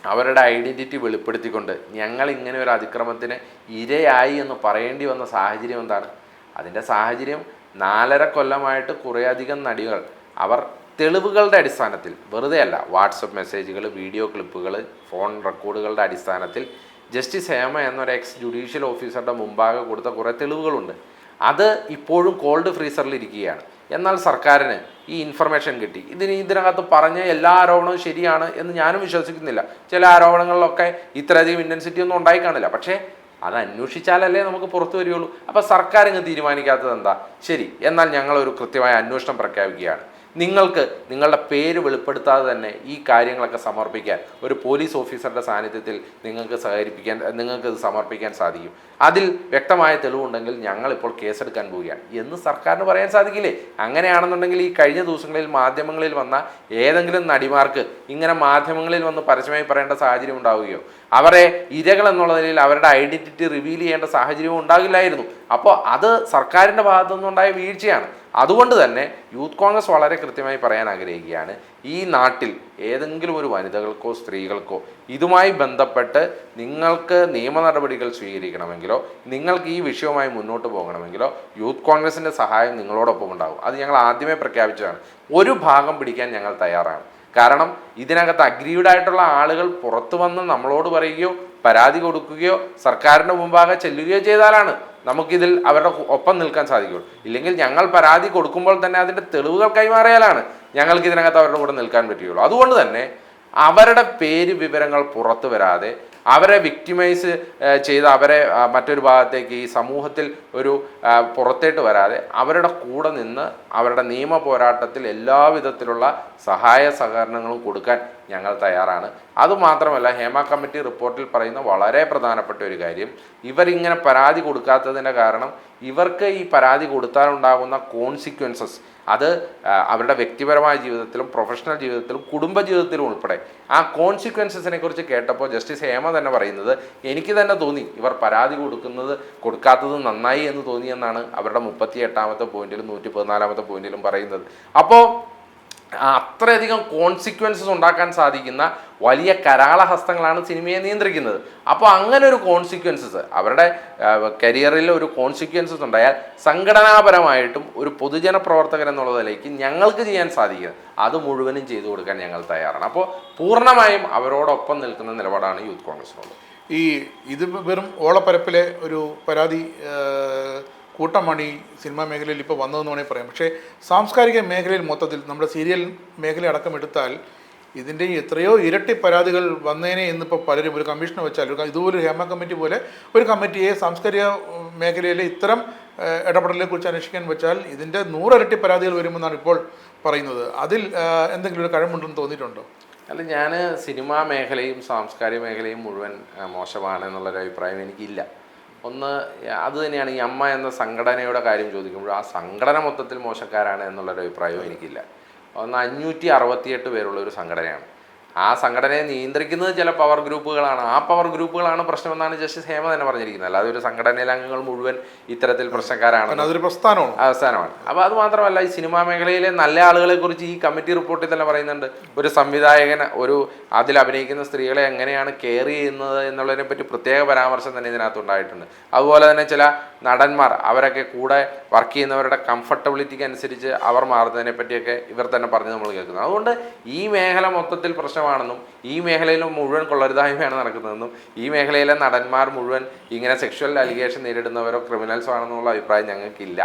അവരുടെ ഐഡന്റിറ്റി വെളിപ്പെടുത്തിക്കൊണ്ട് ഞങ്ങൾ ഇങ്ങനെ ഒരു അതിക്രമത്തിന് ഇരയായി എന്ന് പറയേണ്ടി വന്ന സാഹചര്യം എന്താണ്? അതിന്റെ സാഹചര്യം നാലര കൊല്ലമായിട്ട് കുറേയധികം നടികൾ അവർ തെളിവുകളുടെ അടിസ്ഥാനത്തിൽ വെറുതെ അല്ല വാട്സപ്പ് മെസ്സേജുകൾ വീഡിയോ ക്ലിപ്പുകൾ ഫോൺ റെക്കോർഡുകളുടെ അടിസ്ഥാനത്തിൽ ജസ്റ്റിസ് ഹേമ എന്നൊരു എക്സ് ജുഡീഷ്യൽ ഓഫീസറുടെ മുമ്പാകെ കൊടുത്ത കുറേ തെളിവുകളുണ്ട്. അത് ഇപ്പോഴും കോൾഡ് ഫ്രീസറിൽ ഇരിക്കുകയാണ്. എന്നാൽ സർക്കാരിന് ഈ ഇൻഫർമേഷൻ കിട്ടി. ഇതിന് ഇതിനകത്ത് പറഞ്ഞ എല്ലാ ആരോപണവും ശരിയാണ് എന്ന് ഞാനും വിശ്വസിക്കുന്നില്ല. ചില ആരോപണങ്ങളിലൊക്കെ ഇത്രയധികം ഇന്റൻസിറ്റി ഒന്നും ഉണ്ടായി കാണില്ല. പക്ഷേ അത് അന്വേഷിച്ചാലല്ലേ നമുക്ക് പുറത്തു വരികയുള്ളൂ. അപ്പോൾ സർക്കാർ ഇങ്ങ് തീരുമാനിക്കാത്തത് എന്താ? ശരി എന്നാൽ ഞങ്ങളൊരു കൃത്യമായ അന്വേഷണം പ്രഖ്യാപിക്കുകയാണ്. നിങ്ങൾക്ക് നിങ്ങളുടെ പേര് വെളിപ്പെടുത്താതെ തന്നെ ഈ കാര്യങ്ങളൊക്കെ സമർപ്പിക്കാൻ ഒരു പോലീസ് ഓഫീസറുടെ സാന്നിധ്യത്തിൽ നിങ്ങൾക്ക് സഹകരിപ്പിക്കാൻ നിങ്ങൾക്ക് ഇത് സമർപ്പിക്കാൻ സാധിക്കും. അതിൽ വ്യക്തമായ തെളിവുണ്ടെങ്കിൽ ഞങ്ങളിപ്പോൾ കേസെടുക്കാൻ പോവുകയാണ്. എന്ന് സർക്കാരിന് പറയാൻ സാധിക്കില്ലേ? അങ്ങനെയാണെന്നുണ്ടെങ്കിൽ ഈ കഴിഞ്ഞ ദിവസങ്ങളിൽ മാധ്യമങ്ങളിൽ വന്ന ഏതെങ്കിലും നടിമാർക്ക് ഇങ്ങനെ മാധ്യമങ്ങളിൽ വന്ന് പരസ്യമായി പറയേണ്ട സാഹചര്യം ഉണ്ടാവുകയോ? അവരെ ഇരകൾ എന്നുള്ള നിലയിൽ അവരുടെ ഐഡന്റിറ്റി റിവീൽ ചെയ്യേണ്ട സാഹചര്യവും ഉണ്ടാകില്ലായിരുന്നു. അപ്പോൾ അത് സർക്കാരിന്റെ ഭാഗത്തു നിന്നുണ്ടായ വീഴ്ചയാണ്. അതുകൊണ്ട് തന്നെ യൂത്ത് കോൺഗ്രസ് വളരെ കൃത്യമായി പറയാൻ ആഗ്രഹിക്കുകയാണ്. ഈ നാട്ടിൽ ഏതെങ്കിലും ഒരു വനിതകൾക്കോ സ്ത്രീകൾക്കോ ഇതുമായി ബന്ധപ്പെട്ട് നിങ്ങൾക്ക് നിയമ നടപടികൾ സ്വീകരിക്കണമെങ്കിലോ നിങ്ങൾക്ക് ഈ വിഷയവുമായി മുന്നോട്ട് പോകണമെങ്കിലോ യൂത്ത് കോൺഗ്രസിന്റെ സഹായം നിങ്ങളോടൊപ്പം ഉണ്ടാകും. അത് ഞങ്ങൾ ആദ്യമേ പ്രഖ്യാപിച്ചതാണ്. ഒരു ഭാഗം പിടിക്കാൻ ഞങ്ങൾ തയ്യാറാണ്. കാരണം ഇതിനകത്ത് അഗ്രീഡ് ആയിട്ടുള്ള ആളുകൾ പുറത്തു വന്ന് നമ്മളോട് പറയുകയോ പരാതി കൊടുക്കുകയോ സർക്കാരിന്റെ മുമ്പാകെ ചെല്ലുകയോ ചെയ്താലാണ് നമുക്കിതിൽ അവരുടെ ഒപ്പം നിൽക്കാൻ സാധിക്കുള്ളൂ. ഇല്ലെങ്കിൽ ഞങ്ങൾ പരാതി കൊടുക്കുമ്പോൾ തന്നെ അതിന്റെ തെളിവുകൾ കൈമാറിയാലാണ് ഞങ്ങൾക്ക് ഇതിനകത്ത് അവരുടെ കൂടെ നിൽക്കാൻ പറ്റുകയുള്ളൂ. അതുകൊണ്ട് തന്നെ അവരുടെ പേര് വിവരങ്ങൾ പുറത്തു വരാതെ അവരെ വിക്ടിമൈസ് ചെയ്ത് അവരെ മറ്റൊരു ഭാഗത്തേക്ക് ഈ സമൂഹത്തിൽ ഒരു പുറത്തേട്ട് വരാതെ അവരുടെ കൂടെ നിന്ന് അവരുടെ നിയമ പോരാട്ടത്തിൽ എല്ലാവിധത്തിലുള്ള സഹായ സഹകരണങ്ങളും കൊടുക്കാൻ ഞങ്ങൾ തയ്യാറാണ്. അതുമാത്രമല്ല ഹേമ കമ്മിറ്റി റിപ്പോർട്ടിൽ പറയുന്ന വളരെ പ്രധാനപ്പെട്ട ഒരു കാര്യം ഇവരിങ്ങനെ പരാതി കൊടുക്കാത്തതിന്റെ കാരണം ഇവർക്ക് ഈ പരാതി കൊടുത്താലുണ്ടാകുന്ന കോൺസിക്വൻസസ് അത് അവരുടെ വ്യക്തിപരമായ ജീവിതത്തിലും പ്രൊഫഷണൽ ജീവിതത്തിലും കുടുംബ ജീവിതത്തിലും ഉൾപ്പെടെ. ആ കോൺസിക്വൻസസിനെ കുറിച്ച് കേട്ടപ്പോൾ ജസ്റ്റിസ് ഹേമ തന്നെ പറയുന്നത് എനിക്ക് തന്നെ തോന്നി ഇവർ പരാതി കൊടുക്കുന്നത് കൊടുക്കാത്തത് നന്നായി എന്ന് തോന്നിയെന്നാണ് അവരുടെ മുപ്പത്തി എട്ടാമത്തെ പോയിന്റിലും നൂറ്റി പതിനാലാമത്തെ പോയിന്റിലും പറയുന്നത്. അപ്പോൾ അത്രയധികം കോൺസിക്വൻസസ് ഉണ്ടാക്കാൻ സാധിക്കുന്ന വലിയ കരാള ഹസ്തങ്ങളാണ് സിനിമയെ നിയന്ത്രിക്കുന്നത്. അപ്പോൾ അങ്ങനെ ഒരു കോൺസിക്വൻസസ് അവരുടെ കരിയറിൽ ഒരു കോൺസിക്വൻസസ് ഉണ്ടായാൽ സംഘടനാപരമായിട്ടും ഒരു പൊതുജന പ്രവർത്തകൻ എന്നുള്ളതിലേക്ക് ഞങ്ങൾക്ക് ചെയ്യാൻ സാധിക്കുന്നത് അത് മുഴുവനും ചെയ്തു കൊടുക്കാൻ ഞങ്ങൾ തയ്യാറാണ്. അപ്പോൾ പൂർണമായും അവരോടൊപ്പം നിൽക്കുന്ന നിലപാടാണ് യൂത്ത് കോൺഗ്രസിനുള്ളത്. ഈ ഇത് വെറും ഓളപ്പരപ്പിലെ ഒരു പരാതി കൂട്ടമാണ് ഈ സിനിമാ മേഖലയിൽ ഇപ്പോൾ വന്നതെന്ന് വേണമെങ്കിൽ പറയാം. പക്ഷേ സാംസ്കാരിക മേഖലയിൽ മൊത്തത്തിൽ നമ്മുടെ സീരിയൽ മേഖല അടക്കം എടുത്താൽ ഇതിന്റെ എത്രയോ ഇരട്ടി പരാതികൾ വന്നേനെ ഇന്നിപ്പോൾ പലരും ഒരു കമ്മീഷനെ വെച്ചാൽ ഒരു ഹേമ കമ്മിറ്റി പോലെ ഒരു കമ്മിറ്റിയെ സാംസ്കാരിക മേഖലയിലെ ഇത്തരം ആ, ഇടപെടലിനെ കുറിച്ച് അന്വേഷിക്കാൻ വെച്ചാൽ ഇതിന്റെ നൂറിരട്ടി പരാതികൾ വരുമെന്നാണ് ഇപ്പോൾ പറയുന്നത്. അതിൽ എന്തെങ്കിലും ഒരു കഴമുണ്ടെന്ന് തോന്നിയിട്ടുണ്ടോ? അല്ല ഞാൻ സിനിമാ മേഖലയും സാംസ്കാരിക മേഖലയും മുഴുവൻ മോശമാണ് എന്നുള്ളൊരു അഭിപ്രായം എനിക്കില്ല. ഒന്ന് അത് തന്നെയാണ് ഈ അമ്മ എന്ന സംഘടനയുടെ കാര്യം ചോദിക്കുമ്പോൾ ആ സംഘടന മൊത്തത്തിൽ മോശക്കാരാണ് എന്നുള്ളൊരു അഭിപ്രായവും എനിക്കില്ല. ഒന്ന് അഞ്ഞൂറ്റി അറുപത്തിയെട്ട് പേരുള്ള ഒരു സംഘടനയാണ്. ആ സംഘടനയെ നിയന്ത്രിക്കുന്നത് ചില പവർ ഗ്രൂപ്പുകളാണ് ആ പവർ ഗ്രൂപ്പുകളാണ് പ്രശ്നമെന്നാണ് ജസ്റ്റിസ് ഹേമ തന്നെ പറഞ്ഞിരിക്കുന്നത്. അല്ലാതെ ഒരു സംഘടനയിലെ അംഗങ്ങൾ മുഴുവൻ ഇത്തരത്തിൽ പ്രശ്നക്കാരാണ്. അതൊരു പ്രസ്ഥാനമാണ്. അവസാനമാണ്. അപ്പോൾ അത് മാത്രമല്ല ഈ സിനിമാ മേഖലയിലെ നല്ല ആളുകളെ കുറിച്ച് ഈ കമ്മിറ്റി റിപ്പോർട്ടിൽ തന്നെ പറയുന്നുണ്ട്. ഒരു സംവിധായകൻ ഒരു അതിൽ അഭിനയിക്കുന്ന സ്ത്രീകളെ എങ്ങനെയാണ് കെയർ ചെയ്യുന്നത് എന്നുള്ളതിനെ പറ്റി പ്രത്യേക പരാമർശം തന്നെ ഇതിനകത്ത് ഉണ്ടായിട്ടുണ്ട്. അതുപോലെ തന്നെ ചില നടന്മാർ അവരൊക്കെ കൂടെ വർക്ക് ചെയ്യുന്നവരുടെ കംഫർട്ടബിലിറ്റിക്ക് അനുസരിച്ച് അവർ മാറുന്നതിനെ പറ്റിയൊക്കെ ഇവർ തന്നെ പറഞ്ഞ് നമ്മൾ കേൾക്കുന്നത് അതുകൊണ്ട് ഈ മേഖല മൊത്തത്തിൽ പ്രശ്നമാണെന്നും ഈ മേഖലയിൽ മുഴുവൻ കൊള്ളരുതായ്മയാണ് നടക്കുന്നതെന്നും ഈ മേഖലയിലെ നടന്മാർ മുഴുവൻ ഇങ്ങനെ സെക്ഷൽ അലിഗേഷൻ നേരിടുന്നവരോ ക്രിമിനൽസോ ആണെന്നുള്ള അഭിപ്രായം ഞങ്ങൾക്കില്ല.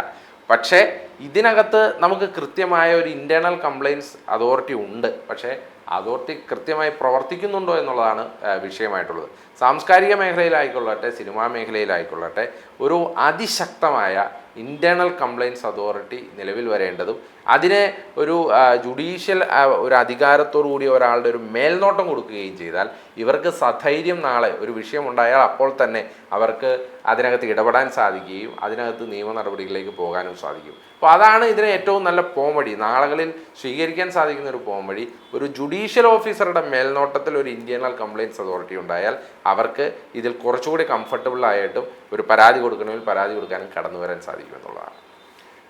പക്ഷേ ഇതിനകത്ത് നമുക്ക് കൃത്യമായ ഒരു ഇന്റേർണൽ കംപ്ലയിൻസ് അതോറിറ്റി ഉണ്ട്. പക്ഷേ അതോറിറ്റി കൃത്യമായി പ്രവർത്തിക്കുന്നുണ്ടോ എന്നുള്ളതാണ് വിഷയമായിട്ടുള്ളത്. സാംസ്കാരിക മേഖലയിലായിക്കൊള്ളട്ടെ സിനിമാ മേഖലയിലായിക്കൊള്ളട്ടെ ഒരു അതിശക്തമായ ഇന്റേർണൽ കംപ്ലയിൻസ് അതോറിറ്റി നിലവിൽ വരേണ്ടതും അതിനെ ഒരു ജുഡീഷ്യൽ ഒരു അധികാരത്തോടു കൂടി ഒരാളുടെ ഒരു മേൽനോട്ടം കൊടുക്കുകയും ചെയ്താൽ ഇവർക്ക് സധൈര്യം നാളെ ഒരു വിഷയമുണ്ടായാൽ അപ്പോൾ തന്നെ അവർക്ക് അതിനകത്ത് ഇടപെടാൻ സാധിക്കുകയും അതിനകത്ത് നിയമ നടപടികളിലേക്ക് പോകാനും സാധിക്കും. അപ്പോൾ അതാണ് ഇതിന് ഏറ്റവും നല്ല പോംവഴി. നാളുകളിൽ സ്വീകരിക്കാൻ സാധിക്കുന്ന ഒരു പോംവഴി. ഒരു ജുഡീഷ്യൽ ഓഫീസറുടെ മേൽനോട്ടത്തിൽ ഒരു ഇന്റേണൽ കംപ്ലയിൻസ് അതോറിറ്റി ഉണ്ടായാൽ അവർക്ക് ഇതിൽ കുറച്ചുകൂടി കംഫർട്ടബിൾ ആയിട്ടും ഒരു പരാതി കൊടുക്കണമെങ്കിൽ പരാതി കൊടുക്കാനും കടന്നു വരാൻ സാധിക്കും. എന്നുള്ളതാണ്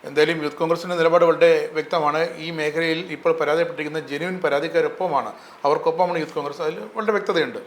എന്തായാലും യൂത്ത് കോൺഗ്രസിന്റെ നിലപാട് വളരെ വ്യക്തമാണ്. ഈ മേഖലയിൽ ഇപ്പോൾ പരാതിപ്പെട്ടിരിക്കുന്ന ജെന്യൂൻ പരാതിക്കാരൊപ്പമാണ്. അവർക്കൊപ്പമാണ് യൂത്ത് കോൺഗ്രസ്. അതിൽ വളരെ വ്യക്തതയുണ്ട്.